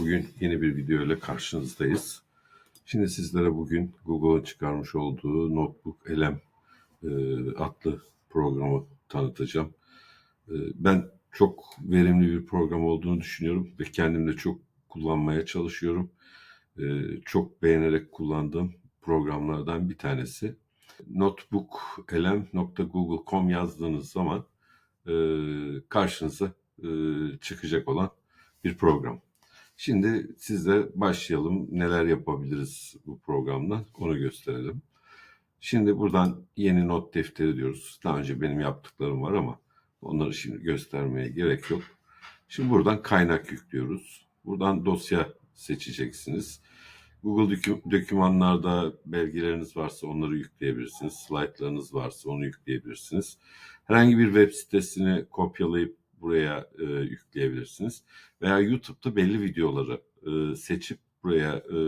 Bugün yeni bir video ile karşınızdayız. Şimdi sizlere bugün Google'ın çıkarmış olduğu Notebook Elem e, adlı programı tanıtacağım. E, ben çok verimli bir program olduğunu düşünüyorum ve kendim de çok kullanmaya çalışıyorum. E, çok beğenerek kullandığım programlardan bir tanesi. Notebookelem.google.com yazdığınız zaman e, karşınıza e, çıkacak olan bir program. Şimdi sizle başlayalım. Neler yapabiliriz bu programla onu gösterelim. Şimdi buradan yeni not defteri diyoruz. Daha önce benim yaptıklarım var ama onları şimdi göstermeye gerek yok. Şimdi buradan kaynak yüklüyoruz. Buradan dosya seçeceksiniz. Google dokü- dokümanlarda belgeleriniz varsa onları yükleyebilirsiniz. Slaytlarınız varsa onu yükleyebilirsiniz. Herhangi bir web sitesini kopyalayıp buraya e, yükleyebilirsiniz. Veya YouTube'da belli videoları e, seçip buraya e,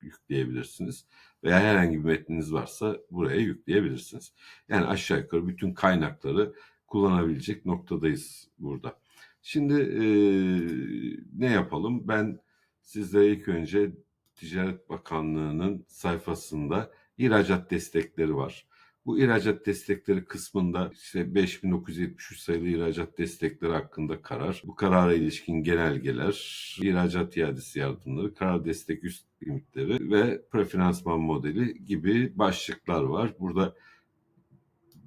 yükleyebilirsiniz. Veya herhangi bir metniniz varsa buraya yükleyebilirsiniz. Yani aşağı yukarı bütün kaynakları kullanabilecek noktadayız burada. Şimdi e, ne yapalım? Ben sizlere ilk önce Ticaret Bakanlığı'nın sayfasında ihracat destekleri var. Bu ihracat destekleri kısmında işte 5973 sayılı ihracat destekleri hakkında karar, bu karara ilişkin genelgeler, ihracat iadesi yardımları, karar destek üst limitleri ve prefinansman modeli gibi başlıklar var. Burada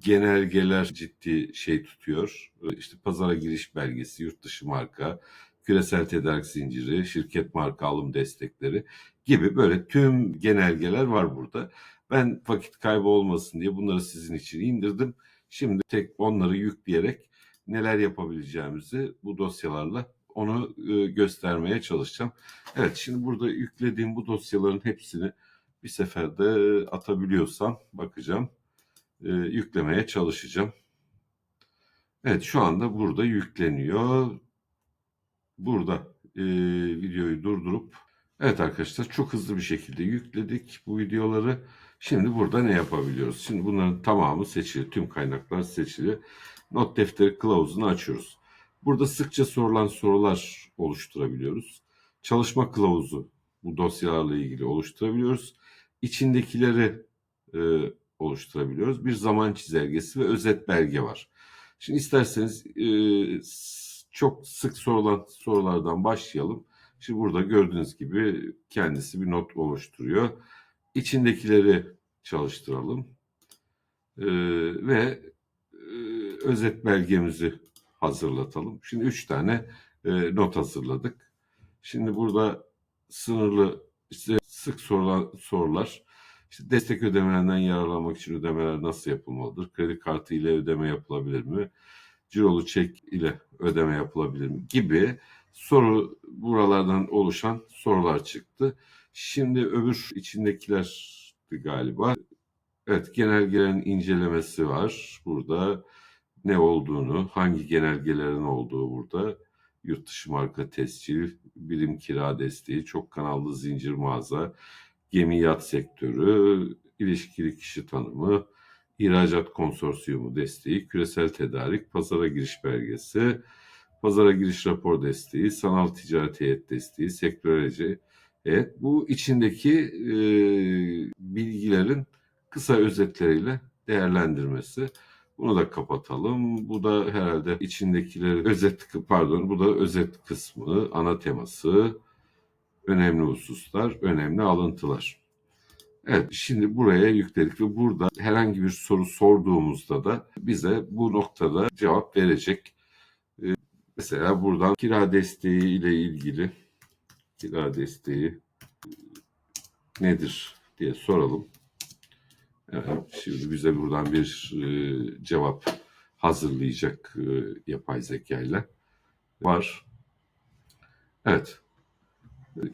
genelgeler ciddi şey tutuyor. İşte pazara giriş belgesi, yurt dışı marka, küresel tedarik zinciri, şirket marka alım destekleri gibi böyle tüm genelgeler var burada. Ben vakit kaybı olmasın diye bunları sizin için indirdim. Şimdi tek onları yükleyerek neler yapabileceğimizi bu dosyalarla onu e, göstermeye çalışacağım. Evet şimdi burada yüklediğim bu dosyaların hepsini bir seferde atabiliyorsam bakacağım. E, yüklemeye çalışacağım. Evet şu anda burada yükleniyor. Burada e, videoyu durdurup evet arkadaşlar çok hızlı bir şekilde yükledik bu videoları. Şimdi burada ne yapabiliyoruz? Şimdi bunların tamamı seçili. Tüm kaynaklar seçili. Not defteri kılavuzunu açıyoruz. Burada sıkça sorulan sorular oluşturabiliyoruz. Çalışma kılavuzu bu dosyalarla ilgili oluşturabiliyoruz. İçindekileri e, oluşturabiliyoruz. Bir zaman çizelgesi ve özet belge var. Şimdi isterseniz e, çok sık sorulan sorulardan başlayalım. Şimdi burada gördüğünüz gibi kendisi bir not oluşturuyor. İçindekileri çalıştıralım. Ee, ve e, özet belgemizi hazırlatalım. Şimdi üç tane e, not hazırladık. Şimdi burada sınırlı işte sık sorulan sorular işte destek ödemelerinden yararlanmak için ödemeler nasıl yapılmalıdır? Kredi kartı ile ödeme yapılabilir mi? Cirolu çek ile ödeme yapılabilir mi? Gibi soru buralardan oluşan sorular çıktı. Şimdi öbür içindekilerdi galiba. Evet genelgelerin incelemesi var burada. Ne olduğunu, hangi genelgelerin olduğu burada. Yurt dışı marka tescil, birim kira desteği, çok kanallı zincir mağaza, gemi yat sektörü, ilişkili kişi tanımı, ihracat konsorsiyumu desteği, küresel tedarik, pazara giriş belgesi, pazara giriş rapor desteği, sanal ticaret heyet desteği, sektörelce Evet, bu içindeki e, bilgilerin kısa özetleriyle değerlendirmesi. Bunu da kapatalım. Bu da herhalde içindekileri özet pardon bu da özet kısmı, ana teması, önemli hususlar, önemli alıntılar. Evet şimdi buraya yükledik ve burada herhangi bir soru sorduğumuzda da bize bu noktada cevap verecek. Mesela buradan kira desteği ile ilgili kira desteği nedir diye soralım. Evet, şimdi bize buradan bir e, cevap hazırlayacak e, yapay zeka ile var. Evet.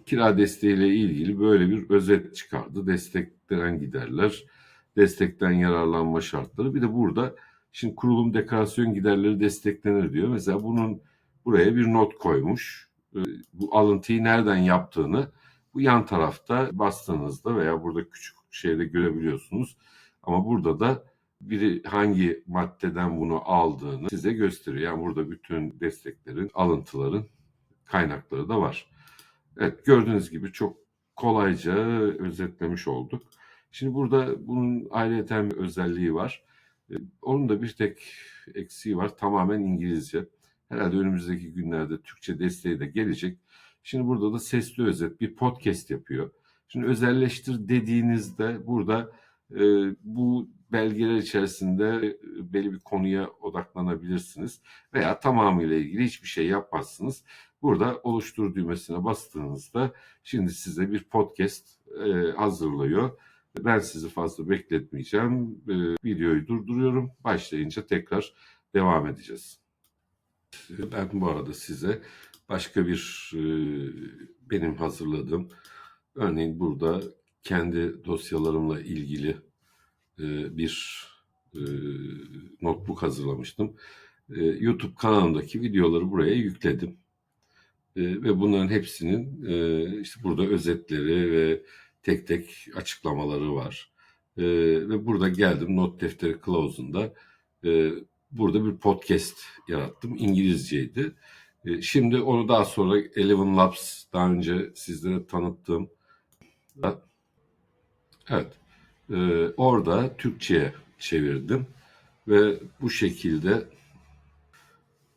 Kira desteğiyle ilgili böyle bir özet çıkardı. Destekten giderler, destekten yararlanma şartları. Bir de burada şimdi kurulum dekorasyon giderleri desteklenir diyor. Mesela bunun buraya bir not koymuş. E, bu alıntıyı nereden yaptığını bu yan tarafta bastığınızda veya burada küçük şeyde görebiliyorsunuz. Ama burada da biri hangi maddeden bunu aldığını size gösteriyor. Yani burada bütün desteklerin, alıntıların kaynakları da var. Evet gördüğünüz gibi çok kolayca özetlemiş olduk. Şimdi burada bunun ayrıyeten bir özelliği var. E, Onun da bir tek eksiği var. Tamamen İngilizce. Herhalde önümüzdeki günlerde Türkçe desteği de gelecek. Şimdi burada da sesli özet bir podcast yapıyor. Şimdi özelleştir dediğinizde burada e, bu belgeler içerisinde e, belli bir konuya odaklanabilirsiniz veya tamamıyla ilgili hiçbir şey yapmazsınız. Burada oluştur düğmesine bastığınızda şimdi size bir podcast e, hazırlıyor. Ben sizi fazla bekletmeyeceğim. E, videoyu durduruyorum. Başlayınca tekrar devam edeceğiz. Ben bu arada size başka bir e, benim hazırladığım örneğin burada kendi dosyalarımla ilgili e, bir e, notebook hazırlamıştım. YouTube kanalımdaki videoları buraya yükledim. Ve bunların hepsinin işte burada özetleri ve tek tek açıklamaları var. Ve burada geldim not defteri kılavuzunda burada bir podcast yarattım. İngilizceydi. E, şimdi onu daha sonra Eleven Labs daha önce sizlere tanıttığım evet e, orada Türkçe'ye çevirdim ve bu şekilde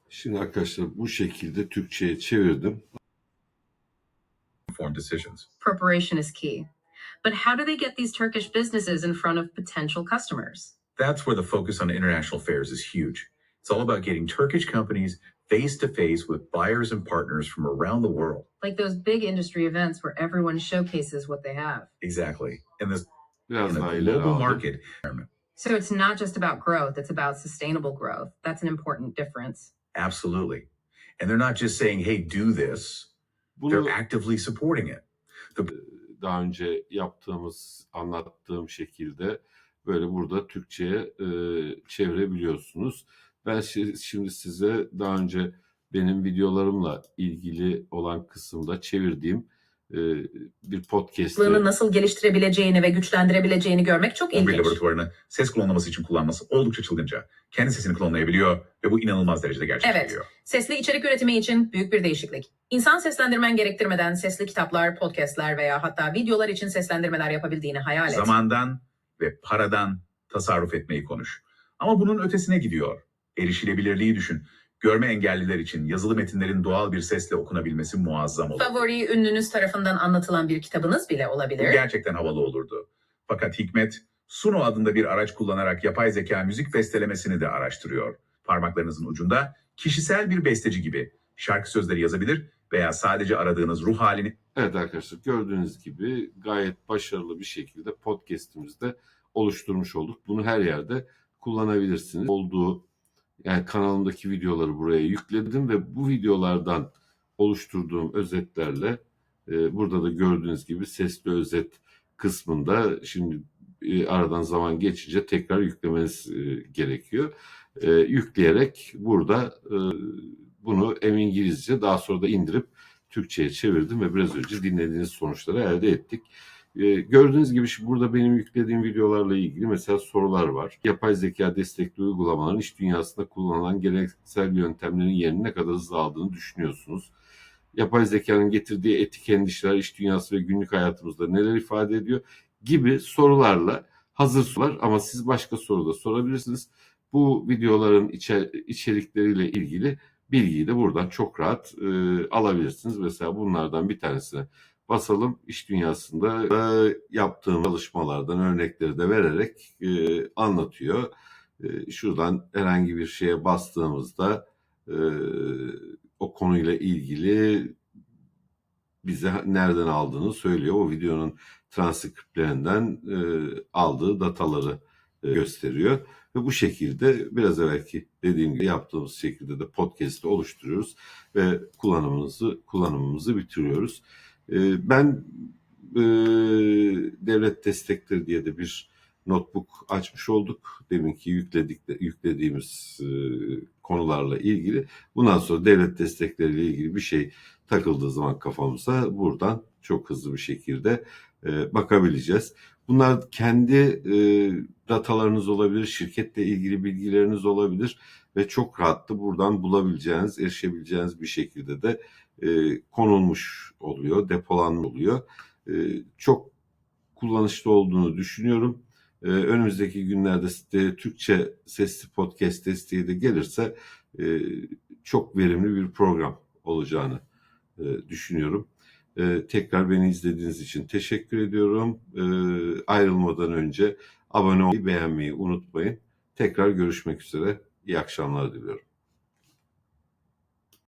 şimdi arkadaşlar bu şekilde Türkçe'ye çevirdim. informed decisions. preparation is key. But how do they get these Turkish businesses in front of potential customers? That's where the focus on international affairs is huge. It's all about getting Turkish companies face to face with buyers and partners from around the world. Like those big industry events where everyone showcases what they have. Exactly. And this Biraz in a global market environment. So it's not just about growth, it's about sustainable growth. That's an important difference. Absolutely. And they're not just saying, hey, do this, Bunu they're actively supporting it. daha önce yaptığımız, anlattığım şekilde böyle burada Türkçe'ye e, çevirebiliyorsunuz. Ben şi- şimdi size daha önce benim videolarımla ilgili olan kısımda çevirdiğim e, bir podcast'i aklını nasıl geliştirebileceğini ve güçlendirebileceğini görmek çok 11 ilginç. laboratuvarını ses klonlaması için kullanması oldukça çılgınca. Kendi sesini klonlayabiliyor ve bu inanılmaz derecede gerçekleşiyor. Sesli içerik üretimi için büyük bir değişiklik. İnsan seslendirmen gerektirmeden sesli kitaplar, podcastler veya hatta videolar için seslendirmeler yapabildiğini hayal et. Zamandan ve paradan tasarruf etmeyi konuş. Ama bunun ötesine gidiyor. Erişilebilirliği düşün. Görme engelliler için yazılı metinlerin doğal bir sesle okunabilmesi muazzam olur. Favori ünlünüz tarafından anlatılan bir kitabınız bile Bu olabilir. gerçekten havalı olurdu. Fakat Hikmet, Suno adında bir araç kullanarak yapay zeka müzik bestelemesini de araştırıyor. Parmaklarınızın ucunda kişisel bir besteci gibi şarkı sözleri yazabilir veya sadece aradığınız ruh halini Evet arkadaşlar gördüğünüz gibi gayet başarılı bir şekilde podcast'imizde oluşturmuş olduk. Bunu her yerde kullanabilirsiniz. Olduğu yani kanalımdaki videoları buraya yükledim ve bu videolardan oluşturduğum özetlerle e, burada da gördüğünüz gibi sesli özet kısmında şimdi e, aradan zaman geçince tekrar yüklemeniz e, gerekiyor. E, yükleyerek burada e, bunu hem İngilizce daha sonra da indirip Türkçe'ye çevirdim ve biraz önce dinlediğiniz sonuçları elde ettik. Ee, gördüğünüz gibi şimdi burada benim yüklediğim videolarla ilgili mesela sorular var. Yapay zeka destekli uygulamaların iş dünyasında kullanılan geleneksel yöntemlerin yerini ne kadar hızlı aldığını düşünüyorsunuz. Yapay zekanın getirdiği etik endişeler iş dünyası ve günlük hayatımızda neler ifade ediyor gibi sorularla hazır sorular ama siz başka soru da sorabilirsiniz. Bu videoların içer- içerikleriyle ilgili bilgiyi de buradan çok rahat e, alabilirsiniz. Mesela bunlardan bir tanesine basalım. İş dünyasında e, yaptığım çalışmalardan örnekleri de vererek e, anlatıyor. E, şuradan herhangi bir şeye bastığımızda e, o konuyla ilgili bize nereden aldığını söylüyor. O videonun transkriptlerinden e, aldığı dataları e, gösteriyor. Ve bu şekilde biraz evvelki dediğim gibi yaptığımız şekilde de podcast'i oluşturuyoruz ve kullanımımızı kullanımımızı bitiriyoruz. Ee, Ben e, devlet destekleri diye de bir notebook açmış olduk. Deminki yükledik yüklediğimiz e, konularla ilgili. Bundan sonra devlet destekleriyle ilgili bir şey takıldığı zaman kafamıza buradan çok hızlı bir şekilde e, bakabileceğiz. Bunlar kendi e, datalarınız olabilir, şirketle ilgili bilgileriniz olabilir ve çok rahat da buradan bulabileceğiniz, erişebileceğiniz bir şekilde de e, konulmuş oluyor, depolanmış oluyor. E, çok kullanışlı olduğunu düşünüyorum. E, önümüzdeki günlerde de Türkçe sesli podcast desteği de gelirse e, çok verimli bir program olacağını e, düşünüyorum. E, tekrar beni izlediğiniz için teşekkür ediyorum. E, ayrılmadan önce abone olmayı, beğenmeyi unutmayın. Tekrar görüşmek üzere. İyi akşamlar diliyorum.